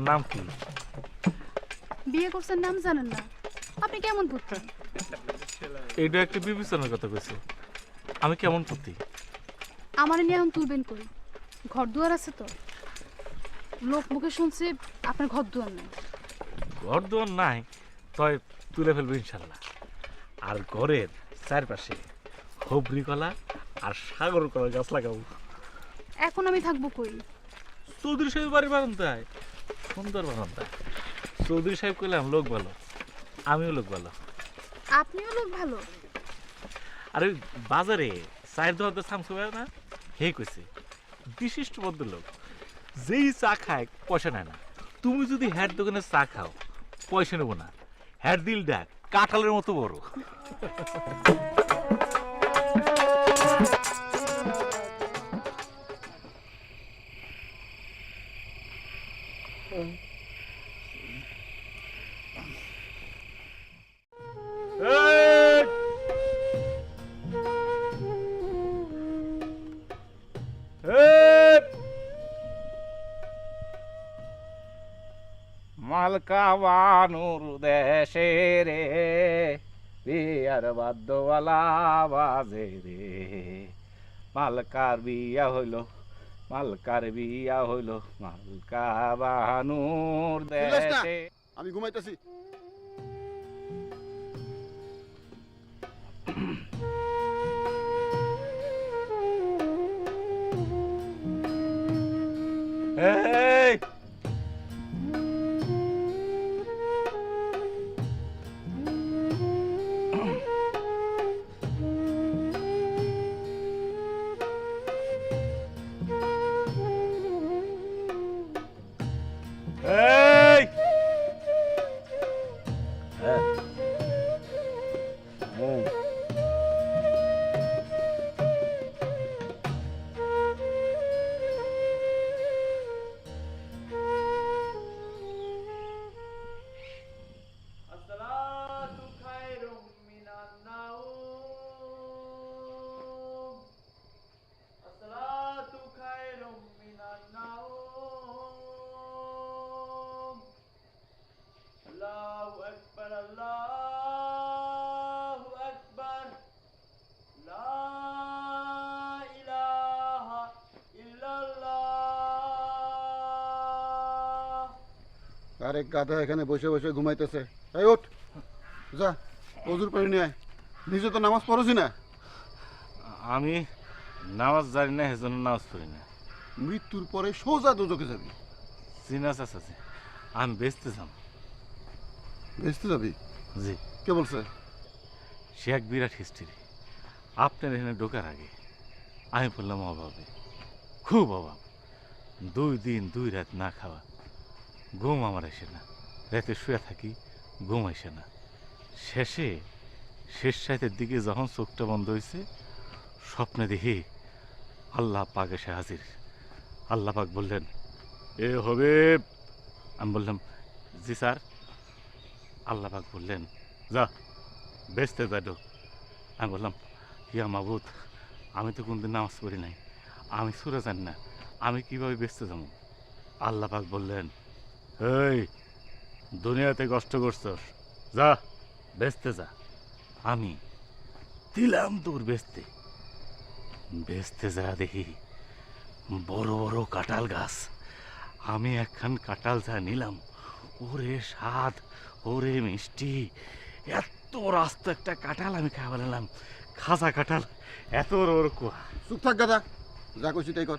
তোমার নাম কি? বিয়ে করছেন নাম জানেন না। আপনি কেমন পুত্র এইটা একটা বিবেচনার কথা কইছে। আমি কেমন প্রতি আমার নিয়ে এখন তুলবেন কই? ঘর দুয়ার আছে তো। লোক মুখে শুনছে আপনার ঘর দুয়ার নেই। ঘর দুয়ার নাই তয় তুলে ফেলব ইনশাল্লাহ। আর ঘরের চারপাশে হবরি কলা আর সাগর কলা গাছ লাগাবো। এখন আমি থাকব কই? চৌধুরী সাহেব বাড়ি বারান্দায়? সুন্দর বারান্দায় চৌধুরী সাহেব কইলাম লোক ভালো আমিও লোক ভালো। আপনিও লোক ভালো। আর বাজারে চায়ের দোকানতে সামসু ভাই না হে কইছে বিশিষ্ট লোক যেই চা খায় পয়সা নেয় না। তুমি যদি হ্যাট দোকানে চা খাও পয়সা নেব না। হ্যাট দিল ডাক কাঁঠালের মতো বড়। মালকা বানুর দেশে রে বিয়ার বাদ্যওয়ালা বাজে রে মালকার বিয়া হইল মালকার বিয়া হইল মালকা বানুর দেশে আমি ঘুমাইতেছি। এই এই আরেক গাধা এখানে বসে বসে ঘুমাইতেছে। এই ওঠ। যা অজুর পানি নিয়ে আয়। নিজে তো নামাজ পড়ছি না। আমি নামাজ জানি না সেজন্য নামাজ পড়ি না। মৃত্যুর পরে সোজা দুজকে যাবি। চিনা আছে আমি বেচতে যাম। বেচতে যাবি? জি। কে বলছে? সে এক বিরাট হিস্ট্রি আপনার এখানে ঢোকার আগে আমি বললাম অভাবে। খুব অভাব। দুই দিন দুই রাত না খাওয়া। ঘুম আমার আসে না। রাতে শুয়ে থাকি, ঘুম আসে না। শেষে, শেষ সাইতের দিকে যখন চোখটা বন্ধ হয়েছে স্বপ্নে দেখি আল্লাহ পাক এসে হাজির। আল্লাহ পাক বললেন, এ হবে আমি বললাম, জি স্যার। আল্লাহ পাক বললেন, যা বেচতে যাইতো আমি বললাম, ইয়া মাবুদ, আমি তো কোনদিন নামাজ পড়ি নাই। আমি সুরে জানি না। আমি কীভাবে বেচতে যাব? আল্লাহ পাক বললেন এই, দুনিয়াতে কষ্ট করছস। যা, বেচতে যা। আমি দিলাম তোর বেচতে। বেচতে যা দেখি, বড় বড় কাঁঠাল গাছ। আমি একখান কাঁঠাল যা নিলাম, ওরে স্বাদ, ওরে মিষ্টি। এত রাস্তা একটা কাঁঠাল আমি খাওয়া নিলাম। খাজা কাঁঠাল, এত বড় কুয়া। চুপ থাক গাধা যা কইছি তাই কর।